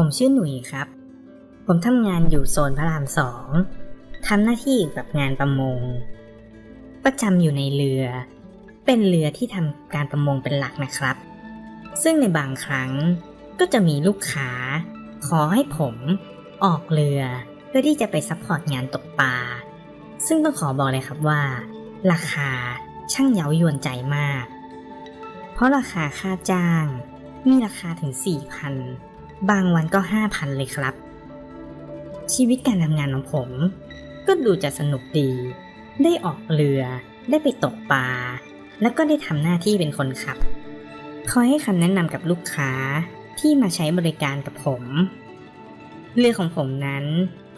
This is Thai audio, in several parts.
ผมชื่อหนุ่ยครับ ผมทำงานอยู่โซนพระรามสองทำหน้าที่กับงานประมง ประจำอยู่ในเรือ เป็นเรือที่ทำการประมงเป็นหลักนะครับ ซึ่งในบางครั้งก็จะมีลูกค้า ขอให้ผมออกเรือเพื่อที่จะไปซัพพอร์ตงานตกปลา ซึ่งต้องขอบอกเลยครับว่า ราคาช่างเย้ายวนใจมาก เพราะราคาค่าจ้างมีราคาถึง 4,000 บางวันก็5,000เลยครับ ชีวิตการทำงานของผม ก็ดูจะสนุกดี ได้ออกเรือ ได้ไปตกปลา แล้วก็ได้ทำหน้าที่เป็นคนขับ คอยให้คำแนะนำกับลูกค้าที่มาใช้บริการกับผม เรือของผมนั้น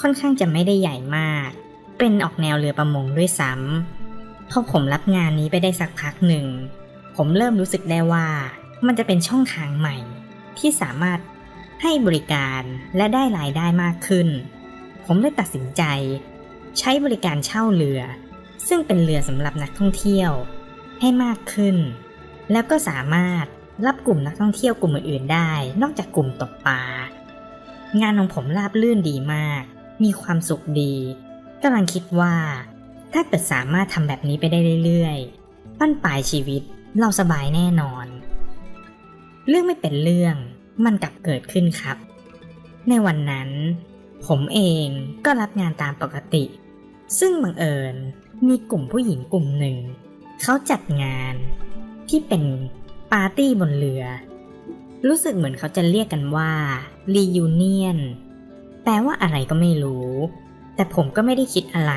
ค่อนข้างจะไม่ได้ใหญ่มาก เป็นออกแนวเรือประมงด้วยซ้ำพอผมรับงานนี้ไปได้สักพักหนึ่ง ผมเริ่มรู้สึกได้ว่ามันจะเป็นช่องทางใหม่ ที่สามารถ ให้บริการและได้รายได้มากขึ้น ผมเลยตัดสินใจ ใช้บริการเช่าเรือ ซึ่งเป็นเรือสำหรับนักท่องเที่ยว ให้มากขึ้น แล้วก็สามารถรับกลุ่มนักท่องเที่ยวกลุ่มอื่นๆได้ นอกจากกลุ่มตกปลางานของผมราบลื่นดีมาก มีความสุขดีกำลังคิดว่า ถ้าเกิดสามารถทำแบบนี้ไปได้เรื่อยๆปั้นปลายชีวิตเราสบายแน่นอน เรื่องไม่เป็นเรื่อง มันกลับเกิดขึ้นครับ ในวันนั้น ผมเองก็รับงานตามปกติ ซึ่งบังเอิญมีกลุ่มผู้หญิงกลุ่มหนึ่ง เขาจัดงานที่เป็นปาร์ตี้บนเรือ รู้สึกเหมือนเขาจะเรียกกันว่า reunion แปลว่าอะไรก็ไม่รู้ แต่ผมก็ไม่ได้คิดอะไร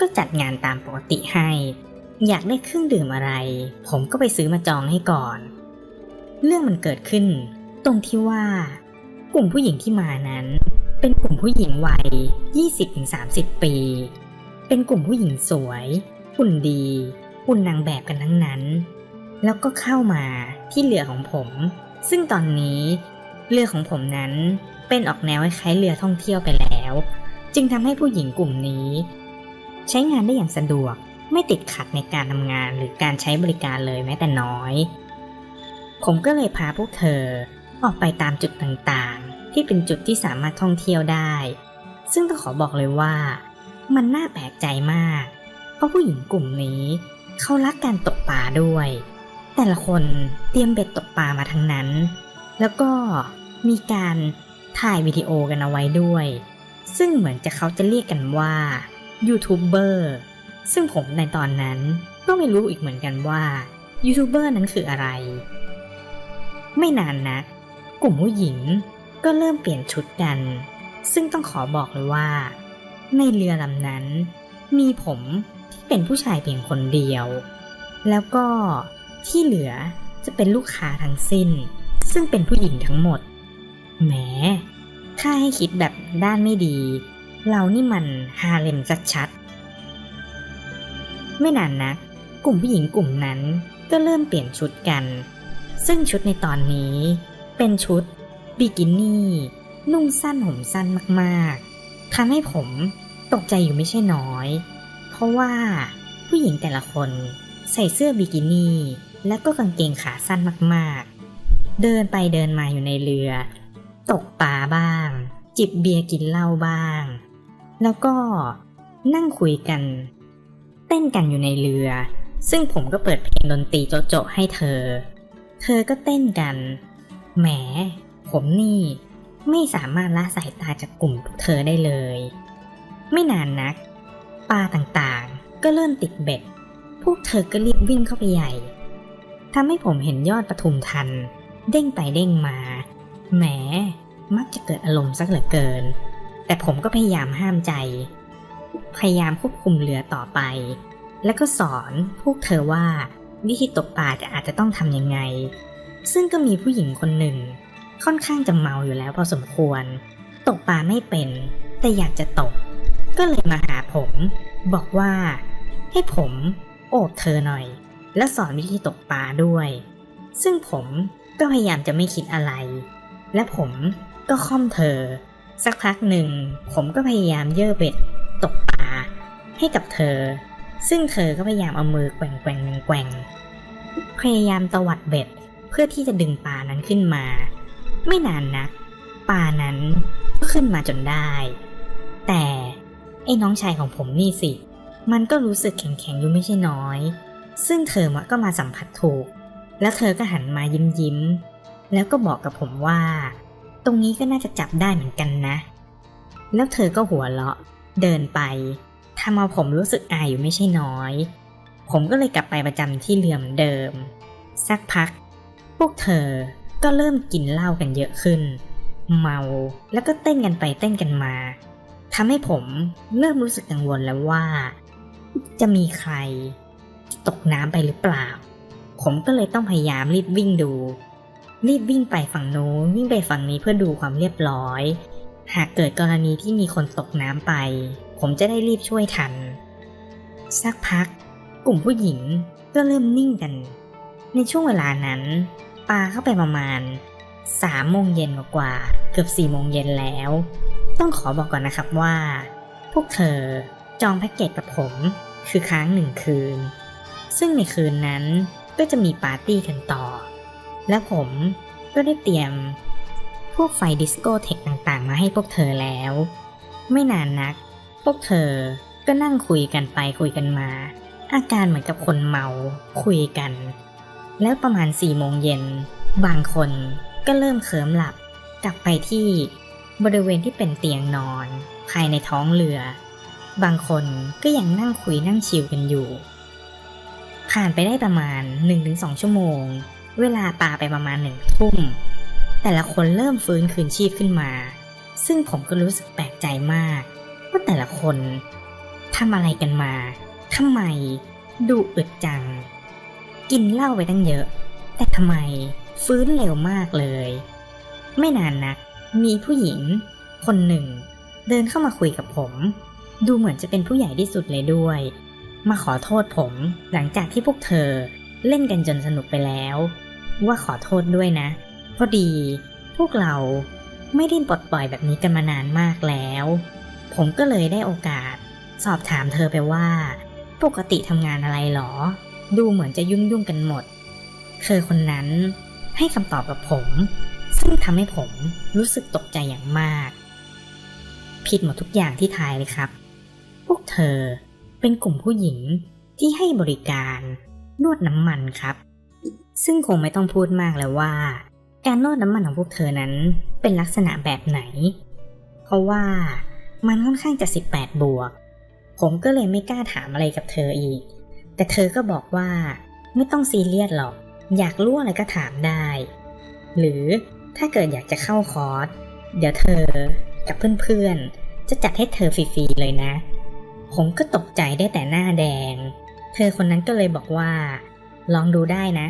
ก็จัดงานตามปกติให้ อยากได้เครื่องดื่มอะไร ผมก็ไปซื้อมาจองให้ก่อน เรื่องมันเกิดขึ้น ตรงที่ว่ากลุ่มผู้หญิงที่มานั้น เป็นกลุ่มผู้หญิงวัย 20-30 ปี เป็นกลุ่มผู้หญิงสวยหุ่นดีหุ่นนางแบบกันทั้งนั้น แล้วก็เข้ามาที่เรือของผม ซึ่งตอนนี้เรือของผมนั้นเป็นออกแนวคล้ายเรือท่องเที่ยวไปแล้ว จึงทำให้ผู้หญิงกลุ่มนี้ ใช้งานได้อย่างสะดวกไม่ติดขัดในการทำงานหรือการใช้บริการเลยแม้แต่น้อย ผมก็เลยพาพวกเธอ ออกไปตามจุดต่างๆ ที่เป็นจุดที่สามารถท่องเที่ยวได้ ซึ่งต้องขอบอกเลยว่า มันน่าแปลกใจมาก เพราะผู้หญิงกลุ่มนี้เขารักการตกปลาด้วย แต่ละคนเตรียมเบ็ดตกปลามาทั้งนั้น แล้วก็มีการถ่ายวิดีโอกันเอาไว้ด้วย ซึ่งเหมือนจะเขาจะเรียกกันว่ายูทูบเบอร์ซึ่งผมในตอนนั้นก็ไม่รู้อีกเหมือนกันว่ายูทูบเบอร์นั้นคืออะไร ไม่นานนะก กลุ่มผู้หญิงก็เริ่มเปลี่ยนชุดกัน ซึ่งต้องขอบอกเลยว่า ในเรือลำนั้น มีผมที่เป็นผู้ชายเพียงคนเดียว แล้วก็ที่เหลือจะเป็นลูกค้าทั้งสิ้น ซึ่งเป็นผู้หญิงทั้งหมด แหมถ้าให้คิดแบบด้านไม่ดี เรานี่มันฮาเลมชัดๆไม่นานนะกลุ่มผู้หญิงกลุ่มนั้นก็เริ่มเปลี่ยนชุดกัน ซึ่งชุดในตอนนี้ เป็นชุดบิกินี่ นุ่งสั้นห่มสั้นมากๆทำให้ผมตกใจอยู่ไม่ใช่น้อย เพราะว่าผู้หญิงแต่ละคนใส่เสื้อบิกินี่ และก็กางเกงขาสั้นมากๆ เดินไปเดินมาอยู่ในเรือ ตกปลาบ้าง จิบเบียร์กินเหล้าบ้าง แล้วก็นั่งคุยกัน เต้นกันอยู่ในเรือ ซึ่งผมก็เปิดเพลงดนตรีโจะๆให้เธอ เธอก็เต้นกัน แหม ผมนี่ไม่สามารถละสายตาจากกลุ่มพวกเธอได้เลย ไม่นานนัก ปลาต่างๆ ก็เริ่มติดเบ็ด พวกเธอก็รีบวิ่งเข้าไปใหญ่ทำให้ผมเห็นยอดปทุมทัน เด้งไปเด้งมา แหม มักจะเกิดอารมณ์สักเหลือเกิน แต่ผมก็พยายามห้ามใจ พยายามควบคุมเรือต่อไป แล้วก็สอนพวกเธอว่าวิธีตกปลาจะอาจจะต้องทำยังไง ซึ่งก็มีผู้หญิงคนหนึ่ง ค่อนข้างจะเมาอยู่แล้วพอสมควร ตกปลาไม่เป็น แต่อยากจะตก ก็เลยมาหาผม บอกว่า ให้ผมโอบเธอหน่อย และสอนวิธีตกปลาด้วย ซึ่งผมก็พยายามจะไม่คิดอะไร และผมก็ค่อมเธอ สักพักหนึ่ง ผมก็พยายามเย่อเบ็ดตกปลาให้กับเธอ ซึ่งเธอก็พยายามเอามือแกว่งแกว่งแกว่งพยายามตวัดเบ็ด พื่อที่จะดึงปลานั้นขึ้นมา ไม่นานนักปลานั้นก็ขึ้นมาจนได้ แต่ไอ้น้องชายของผมนี่สิ มันก็รู้สึกแข็งๆอยู่ไม่ใช่น้อย ซึ่งเธอก็มาสัมผัสถูก แล้วเธอก็หันมายิ้มยิ้มๆแล้วก็บอกกับผมว่า ตรงนี้ก็น่าจะจับได้เหมือนกันนะ แล้วเธอก็หัวเราะ เดินไปทำเอาผมรู้สึกอายอยู่ไม่ใช่น้อย ผมก็เลยกลับไปประจำที่เรือเหมือนเดิม สักพัก พวกเธอก็เริ่มกินเหล้ากันเยอะขึ้น เมาแล้วก็เต้นกันไปเต้นกันมาทำให้ผมเริ่มรู้สึกกังวลแล้วว่า จะมีใครตกน้ำไปหรือเปล่า ผมก็เลยต้องพยายามรีบวิ่งดู รีบวิ่งไปฝั่งโน้นวิ่งไปฝั่งนี้เพื่อดูความเรียบร้อย หากเกิดกรณีที่มีคนตกน้ำไป ผมจะได้รีบช่วยทัน สักพัก กลุ่มผู้หญิงก็เริ่มนิ่งกัน ในช่วงเวลานั้น ปาเข้าไปประมาณสามโมงเย็นกว่าเกือบสี่โมงเย็นแล้ว ต้องขอบอกก่อนนะครับว่า พวกเธอจองแพ็กเกจกับผมคือค้างหนึ่งคืน ซึ่งในคืนนั้นก็จะมีปาร์ตี้กันต่อ และผมก็ได้เตรียมพวกไฟดิสโก้เทคต่างๆ มาให้พวกเธอแล้ว ไม่นานนัก พวกเธอก็นั่งคุยกันไปคุยกันมา อาการเหมือนกับคนเมาคุยกัน แล้วประมาณสี่โมงเย็น บางคนก็เริ่มเคลิ้มหลับ กลับไปที่บริเวณที่เป็นเตียงนอน ภายในท้องเรือ บางคนก็ยังนั่งคุยนั่งชิลกันอยู่ ผ่านไปได้ประมาณ 1-2 ชั่วโมง เวลาปาไปประมาณหนึ่งทุ่ม แต่ละคนเริ่มฟื้นคืนชีพขึ้นมา ซึ่งผมก็รู้สึกแปลกใจมากว่าแต่ละคนทำอะไรกันมาทำไม ดูอึดจัง กินเหล้าไปตั้งเยอะ แต่ทำไมฟื้นเร็วมากเลย ไม่นานนัก มีผู้หญิง คนหนึ่ง เดินเข้ามาคุยกับผม ดูเหมือนจะเป็นผู้ใหญ่ที่สุดเลยด้วย มาขอโทษผมหลังจากที่พวกเธอเล่นกันจนสนุกไปแล้ว ว่าขอโทษด้วยนะ พอดีพวกเราไม่ได้ปลดปล่อยแบบนี้กันมานานมากแล้ว ผมก็เลยได้โอกาส สอบถามเธอไปว่า ปกติทำงานอะไรหรอ ดูเหมือนจะยุ่งยุ่งๆกันหมด เธอคนนั้นให้คำตอบกับผม ซึ่งทำให้ผมรู้สึกตกใจอย่างมาก ผิดหมดทุกอย่างที่ทายเลยครับ พวกเธอเป็นกลุ่มผู้หญิงที่ให้บริการนวดน้ำมันครับ ซึ่งคงไม่ต้องพูดมากแล้วว่า การนวดน้ำมันของพวกเธอนั้นเป็นลักษณะแบบไหน เพราะว่ามันค่อนข้างจะ 18 บวก ผมก็เลยไม่กล้าถามอะไรกับเธออีก แต่เธอก็บอกว่า ไม่ต้องซีเรียสหรอก อยากรู้อะไรก็ถามได้ หรือถ้าเกิดอยากจะเข้าคอร์สเดี๋ยวเธอกับเพื่อนๆ จะจัดให้เธอฟรีๆเลยนะ ผมก็ตกใจได้แต่หน้าแดง เธอคนนั้นก็เลยบอกว่า ลองดูได้นะ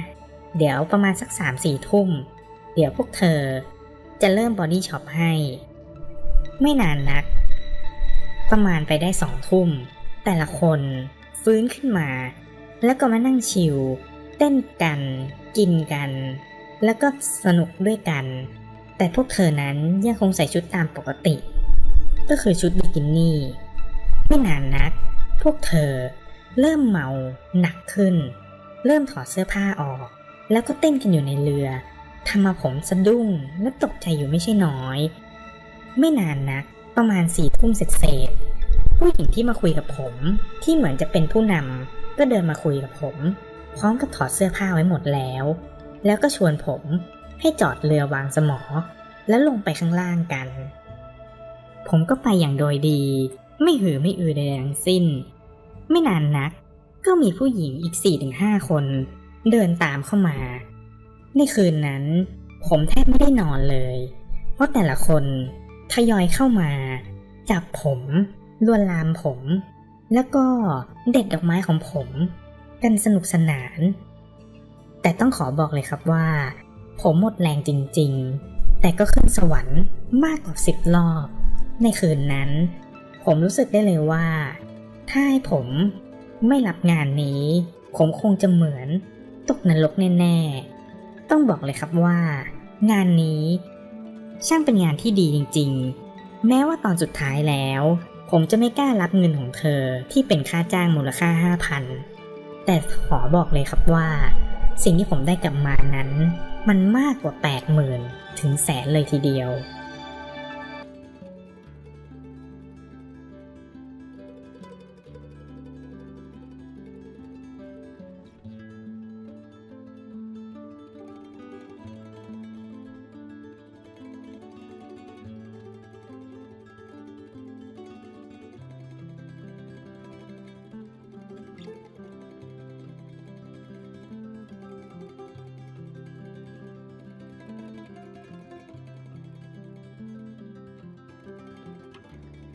เดี๋ยวประมาณสักสามสี่ทุ่ม เดี๋ยวพวกเธอจะเริ่มบอดี้ช็อปให้ ไม่นานนัก ประมาณไปได้สองทุ่ม แต่ละคน ฟื้นขึ้นมา แล้วก็มานั่งชิลเต้นกัน กินกัน แล้วก็สนุกด้วยกัน แต่พวกเธอนั้นยังคงใส่ชุดตามปกติ ก็คือชุดบิกินี่ ไม่นานนัก พวกเธอเริ่มเมาหนักขึ้น เริ่มถอดเสื้อผ้าออก แล้วก็เต้นกันอยู่ในเรือทำมาผมสะดุ้งและตกใจอยู่ไม่ใช่น้อย ไม่นานนัก ประมาณสี่ทุ่มเสร็จ ผู้หญิงที่มาคุยกับผม ที่เหมือนจะเป็นผู้นำก็เดินมาคุยกับผม พร้อมกับถอดเสื้อผ้าไว้หมดแล้ว แล้วก็ชวนผมให้จอดเรือวางสมอ แล้วลงไปข้างล่างกัน ผมก็ไปอย่างโดยดี ไม่หือไม่อือใดทั้งสิ้น ไม่นานนัก ก็มีผู้หญิงอีก4ี่ถึงห้าคน เดินตามเข้ามา ในคืนนั้น ผมแทบไม่ได้นอนเลย เพราะแต่ละคนทยอยเข้ามา จับผม ลวนลามผม แล้วก็เด็ดดอกไม้ของผม กันสนุกสนาน แต่ต้องขอบอกเลยครับว่า ผมหมดแรงจริงๆ แต่ก็ขึ้นสวรรค์มากกว่าสิบรอบ ในคืนนั้น ผมรู้สึกได้เลยว่า ถ้าให้ผมไม่รับงานนี้ ผมคงจะเหมือนตกนรกแน่ๆ ต้องบอกเลยครับว่า งานนี้ ช่างเป็นงานที่ดีจริงๆ แม้ว่าตอนสุดท้ายแล้ว ผมจะไม่กล้ารับเงินของเธอที่เป็นค่าจ้างมูลค่า 5,000 แต่ขอบอกเลยครับว่า สิ่งที่ผมได้กลับมานั้น มันมากกว่า 80,000 ถึงแสนเลยทีเดียว